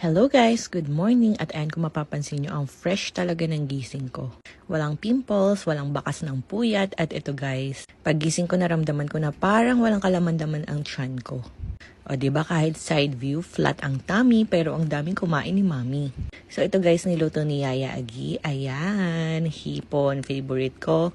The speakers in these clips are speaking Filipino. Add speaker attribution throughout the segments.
Speaker 1: Hello guys! Good morning! At ayan kung mapapansin nyo, ang fresh talaga ng gising ko. Walang pimples, walang bakas ng puyat, at ito guys, pag gising ko naramdaman ko na parang walang kalaman-daman ang tiyan ko. O ba kahit side view, flat ang tummy, pero ang daming kumain ni mami. So ito guys, niluto ni Yaya Agi. Ayan, hipon, favorite ko.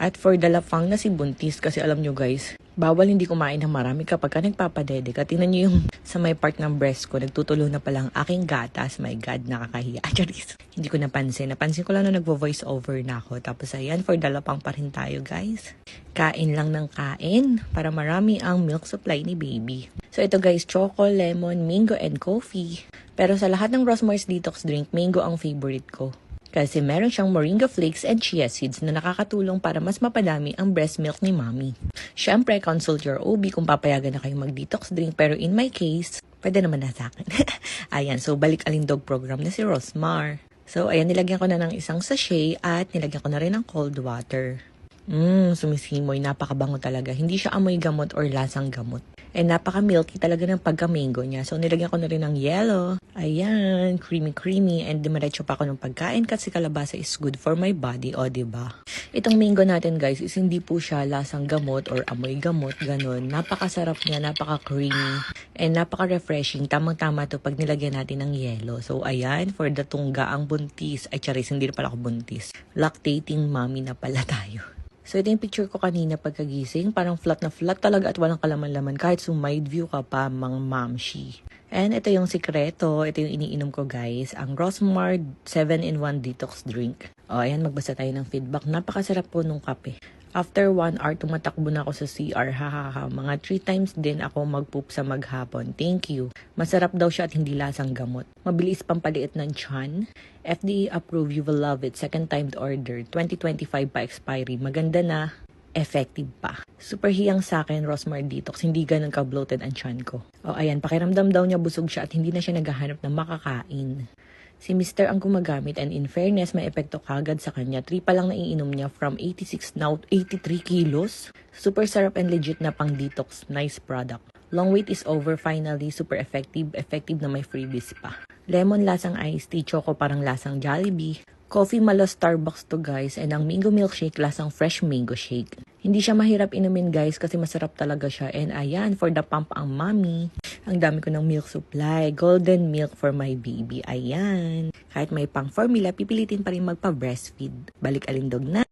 Speaker 1: At for the lafang na si Buntis, kasi alam nyo guys, bawal hindi kumain ng marami kapag ka nagpapadede ka. Tingnan nyo yung sa may part ng breast ko, nagtutulo na palang aking gatas. My God, nakakahiya. Charis. hindi ko napansin. Napansin ko lang na nagvo-voice over na ako. Tapos ayan, for the lapang pa rin tayo guys. Kain lang ng kain para marami ang milk supply ni baby. So ito guys, choco, lemon, mango, and coffee. Pero sa lahat ng Rosmar's Detox drink, mango ang favorite ko kasi meron siyang moringa flakes and chia seeds na nakakatulong para mas mapadami ang breast milk ni mommy. Siyempre, consult your OB kung papayagan na kayo mag-detox drink pero in my case, pwede naman na sa akin. ayan, so balik alindog program na si Rosmar. So, ayan, nilagyan ko na ng isang sachet at nilagyan ko na rin ng cold water. Mmm, sumisimoy, napakabango talaga. Hindi siya amoy gamot or lasang gamot. And napaka-milky talaga ng pagka-mango niya. So, nilagyan ko na rin ng yellow. Ayan, creamy-creamy. And dimaretso pa ako ng pagkain kasi kalabasa is good for my body. O, ba diba? Itong mango natin, guys, is hindi po siya lasang gamot or amoy gamot. Ganon. Napakasarap niya, napaka-creamy. And napaka-refreshing. Tamang-tama to pag nilagyan natin ng yellow. So, ayan, for the tungga ang buntis. Ay, charis, hindi pala ako buntis. Lactating mommy na pala tayo. So, ito yung picture ko kanina pagkagising. Parang flat na flat talaga at walang kalaman-laman. Kahit sumide view ka pa, mang mamshi. And ito yung sikreto. Ito yung iniinom ko, guys. Ang Rosmar 7-in-1 Detox Drink. O, ayan, magbasa tayo ng feedback. Napakasarap po nung kape. After 1 hour, tumatakbo na ako sa CR. Hahaha. Mga 3 times din ako magpoop sa maghapon. Thank you. Masarap daw siya at hindi lasang gamot. Mabilis pampaliit ng chan. FDA approved. You will love it. Second time order. 2025 pa expiry. Maganda na. Effective pa. Super hiyang sa akin, Rosmar Detox. Hindi ganun ka-bloated ang chan ko. O ayan, pakiramdam daw niya busog siya at hindi na siya naghahanap ng makakain. Si Mr. ang gumagamit and in fairness, may epekto kagad sa kanya. 3 pa lang naiinom niya from 86 now 83 kilos. Super sarap and legit na pang detox. Nice product. Long wait is over finally. Super effective. Effective na may freebies pa. Lemon lasang iced tea. Choco parang lasang Jollibee. Coffee mala Starbucks to guys and ang mango milkshake lasang fresh mango shake. Hindi siya mahirap inumin guys kasi masarap talaga siya and ayan for the pump ang mommy. Ang dami ko ng milk supply. Golden milk for my baby. Ayan. Kahit may pang formula, pipilitin pa rin magpa-breastfeed. Balik alindog na.